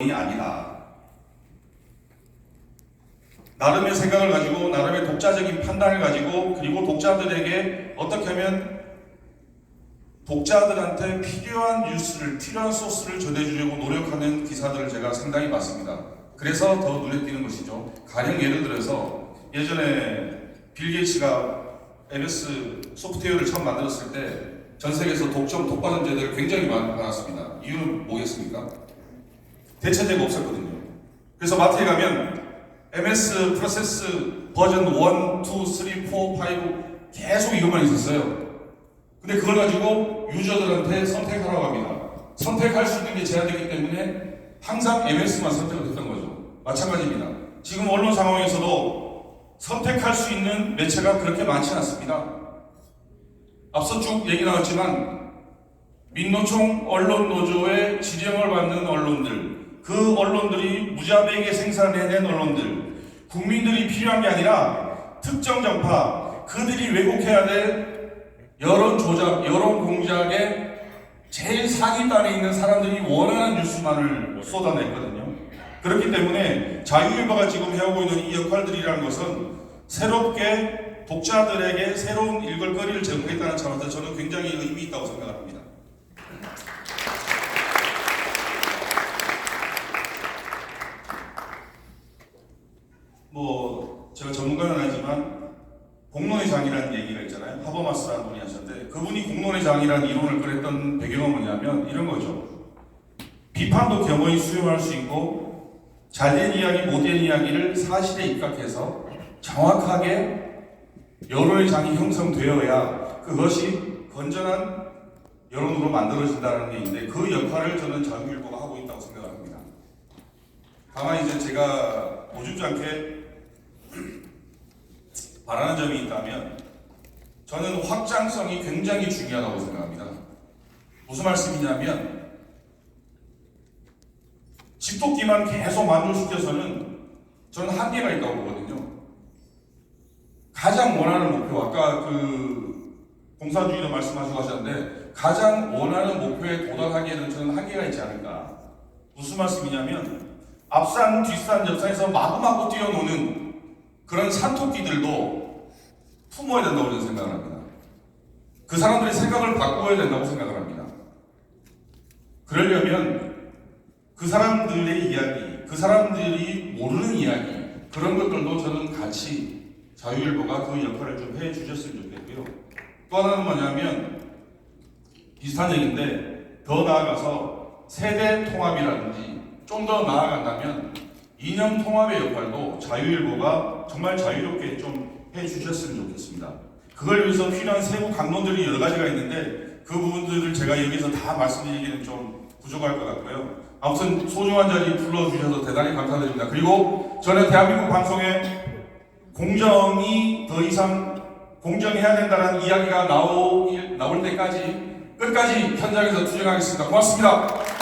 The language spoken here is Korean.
이 아니다. 나름의 생각을 가지고 나름의 독자적인 판단을 가지고 그리고 독자들에게 어떻게 하면 독자들한테 필요한 뉴스를 필요한 소스를 전해주려고 노력하는 기사들을 제가 상당히 봤습니다. 그래서 더 눈에 띄는 것이죠. 가령 예를 들어서 예전에 빌 게이츠가 MS 소프트웨어를 처음 만들었을 때 전 세계에서 독점 독과점 제도를 굉장히 많이 받았습니다. 이유는 뭐겠습니까? 대체제가 없었거든요. 그래서 마트에 가면 MS 프로세스 버전 1, 2, 3, 4, 5 계속 이것만 있었어요. 근데 그걸 가지고 유저들한테 선택하라고 합니다. 선택할 수 있는 게 제한되기 때문에 항상 MS만 선택을 했던 거죠. 마찬가지입니다. 지금 언론 상황에서도 선택할 수 있는 매체가 그렇게 많지 않습니다. 앞서 쭉 얘기 나왔지만 민노총 언론 노조의 지령을 받는 언론들, 그 언론들이 무자백에 생산해낸 언론들, 국민들이 필요한 게 아니라 특정 정파, 그들이 왜곡해야 될 여론 조작, 여론 공작의 제일 상위단에 있는 사람들이 원하는 뉴스만을 쏟아냈거든요. 그렇기 때문에 자유일보가 지금 해오고 있는 이 역할들이라는 것은 새롭게 독자들에게 새로운 읽을거리를 제공했다는 차원에서 저는 굉장히 의미 있다고 생각합니다. 뭐 제가 전문가는 아니지만 공론의 장이라는 얘기가 있잖아요. 하버마스라는 분이 하셨는데 그분이 공론의 장이라는 이론을 그랬던 배경은 뭐냐면 이런 거죠. 비판도 겸허히 수용할 수 있고 잘된 이야기, 못된 이야기를 사실에 입각해서 정확하게 여론의 장이 형성되어야 그것이 건전한 여론으로 만들어진다는 게 있는데 그 역할을 저는 자유일보가 하고 있다고 생각을 합니다. 다만 이제 제가 오죽지 않게 바라는 점이 있다면 저는 확장성이 굉장히 중요하다고 생각합니다. 무슨 말씀이냐면 집도끼만 계속 만족시켜서는 저는 한계가 있다고 보거든요. 가장 원하는 목표, 아까 그 공산주의도 말씀하시고 하셨는데 가장 원하는 목표에 도달하기에는 저는 한계가 있지 않을까. 무슨 말씀이냐면 앞산, 뒷산, 옆산에서 마구마구 뛰어노는 그런 산토끼들도 품어야 된다고 저는 생각을 합니다. 그 사람들의 생각을 바꾸어야 된다고 생각을 합니다. 그러려면 그 사람들의 이야기, 그 사람들이 모르는 이야기, 그런 것들도 저는 같이 자유일보가 그 역할을 좀 해 주셨으면 좋겠고요. 또 하나는 뭐냐면 비슷한 얘기인데 더 나아가서 세대 통합이라든지 좀 더 나아간다면 이념 통합의 역할도 자유일보가 정말 자유롭게 좀 해주셨으면 좋겠습니다. 그걸 위해서 필요한 세부 강론들이 여러 가지가 있는데 그 부분들을 제가 여기서 다 말씀드리기는 좀 부족할 것 같고요. 아무튼 소중한 자리 불러주셔서 대단히 감사드립니다. 그리고 저는 대한민국 방송에 공정이 더 이상 공정해야 된다는 이야기가 나오, 나올 때까지 끝까지 현장에서 투쟁하겠습니다. 고맙습니다.